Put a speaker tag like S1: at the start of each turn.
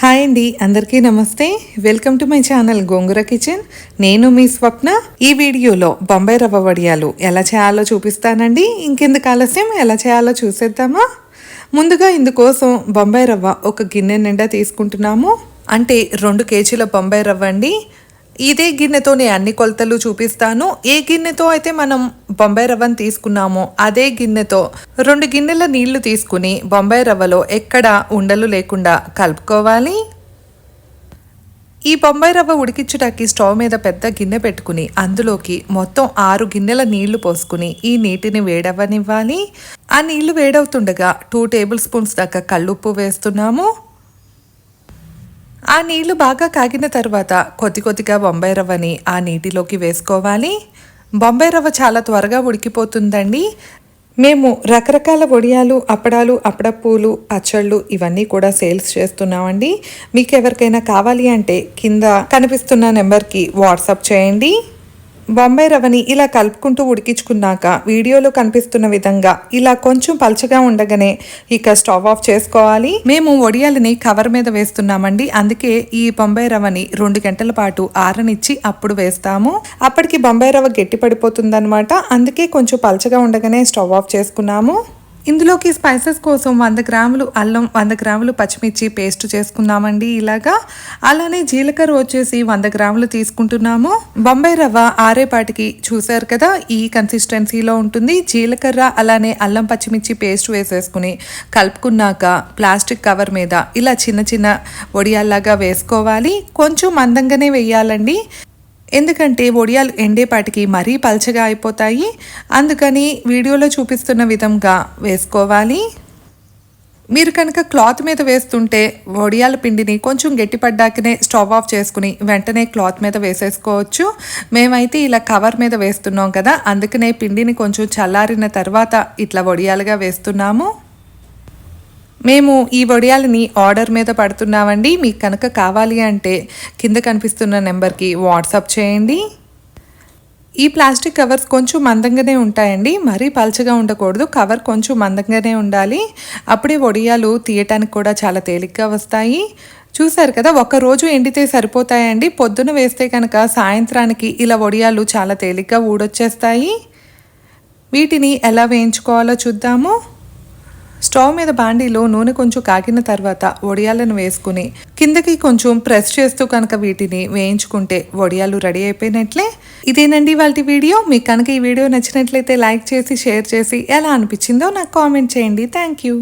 S1: Hi అండి అందరికీ నమస్తే. Welcome to my channel Gongura kitchen. నేను మీ స్వప్న. ఈ వీడియోలో బొంబాయి రవ్వ వడియాలు ఎలా చేయాలో చూపిస్తానండి. ఇంకెందుకు ఆలస్యం ఎలా చేయాలో చూసేద్దామా? ముందుగా ఇందుకోసం బొంబాయి రవ్వ ఒక గిన్నె నిండా తీసుకుంటున్నాము. అంటే రెండు కేజీల బొంబాయి రవ్వ అండి. ఇదే గిన్నెతో నేను అన్ని కొలతలు చూపిస్తాను. ఏ గిన్నెతో అయితే మనం బొంబాయి రవ్వను తీసుకున్నామో అదే గిన్నెతో రెండు గిన్నెల నీళ్ళు తీసుకుని బొంబాయి రవ్వలో ఎక్కడ ఉండలు లేకుండా కలుపుకోవాలి. ఈ బొంబాయి రవ్వ ఉడికించడానికి స్టవ్ మీద పెద్ద గిన్నె పెట్టుకుని అందులోకి మొత్తం ఆరు గిన్నెల నీళ్ళు పోసుకుని ఈ నీటిని వేడవ్వనివ్వాలి. ఆ నీళ్ళు వేడవుతుండగా టూ టేబుల్ స్పూన్స్ దాకా కళ్ళుప్పు వేస్తున్నాము. ఆ నీళ్ళు బాగా కాగిన తర్వాత కొద్ది కొద్దిగా బొంబాయి రవ్వని ఆ నీటిలోకి వేసుకోవాలి. బొంబాయి రవ్వ చాలా త్వరగా ఉడికిపోతుందండి. మేము రకరకాల వడియాలు అప్పడాలు అప్పడప్పులు పచ్చళ్ళు ఇవన్నీ కూడా సేల్స్ చేస్తున్నామండి. మీకు ఎవరికైనా కావాలి అంటే కింద కనిపిస్తున్న నెంబర్కి వాట్సాప్ చేయండి. బొంబాయి రవ్వని ఇలా కలుపుకుంటూ ఉడికించుకున్నాక వీడియోలో కనిపిస్తున్న విధంగా ఇలా కొంచెం పలచగా ఉండగానే ఇక స్టవ్ ఆఫ్ చేసుకోవాలి. మేము వడియాలని కవర్ మీద వేస్తున్నామండి. అందుకే ఈ బొంబాయి రవ్వని రెండు గంటల పాటు ఆరనిచ్చి అప్పుడు వేస్తాము. అప్పటికి బొంబాయి రవ్వ గట్టి పడిపోతుందనమాట అందుకే కొంచెం పలచగా ఉండగానే స్టవ్ ఆఫ్ చేసుకున్నాము. ఇందులోకి స్పైసెస్ కోసం వంద గ్రాములు అల్లం వంద గ్రాములు పచ్చిమిర్చి పేస్ట్ చేసుకుందామండి ఇలాగా. అలానే జీలకర్ర వచ్చేసి వంద గ్రాములు తీసుకుంటున్నాము. బొంబాయి రవ్వ ఆరేపాటికి చూసారు కదా ఈ కన్సిస్టెన్సీలో ఉంటుంది. జీలకర్ర అలానే అల్లం పచ్చిమిర్చి పేస్ట్ వేసేసుకుని కలుపుకున్నాక ప్లాస్టిక్ కవర్ మీద ఇలా చిన్న చిన్న వడియాల్లాగా వేసుకోవాలి. కొంచెం మందంగానే వేయాలండి. ఎందుకంటే వడియాలు ఎండేపాటికి మరీ పల్చగా అయిపోతాయి. అందుకని వీడియోలో చూపిస్తున్న విధంగా వేసుకోవాలి. మీరు కనుక క్లాత్ మీద వేస్తుంటే వడియాల పిండిని కొంచెం గట్టిపడ్డాకనే స్టవ్ ఆఫ్ చేసుకుని వెంటనే క్లాత్ మీద వేసేసుకోవచ్చు. మేమైతే ఇలా కవర్ మీద వేస్తున్నాం కదా అందుకనే పిండిని కొంచెం చల్లారిన తర్వాత ఇట్లా వడియాలుగా వేస్తున్నాము. మేము ఈ వడియాలని ఆర్డర్ మీద పడుతున్నామండి. మీకు కనుక కావాలి అంటే కింద కనిపిస్తున్న నెంబర్కి వాట్సాప్ చేయండి. ఈ ప్లాస్టిక్ కవర్స్ కొంచెం మందంగానే ఉంటాయండి. మరీ పల్చగా ఉండకూడదు. కవర్ కొంచెం మందంగానే ఉండాలి. అప్పుడే వడియాలు తీయటానికి కూడా చాలా తేలిగ్గా వస్తాయి. చూసారు కదా ఒక రోజు ఎండితే సరిపోతాయండి. పొద్దున వేస్తే కనుక సాయంత్రానికి ఇలా వడియాలు చాలా తేలిగ్గా ఊడొచ్చేస్తాయి. వీటిని ఎలా వేయించుకోవాలో చూద్దాము. స్టవ్ మీద బాండీలో నూనె కొంచెం కాగిన తర్వాత వడియాలను వేసుకుని కిందకి కొంచెం ప్రెస్ చేస్తూ కనుక వీటిని వేయించుకుంటే వడియాలు రెడీ అయిపోయినట్లే. ఇదేనండి వాళ్ళ వీడియో. మీకు కనుక ఈ వీడియో నచ్చినట్లయితే లైక్ చేసి షేర్ చేసి ఎలా అనిపించిందో నాకు కామెంట్ చేయండి. Thank you.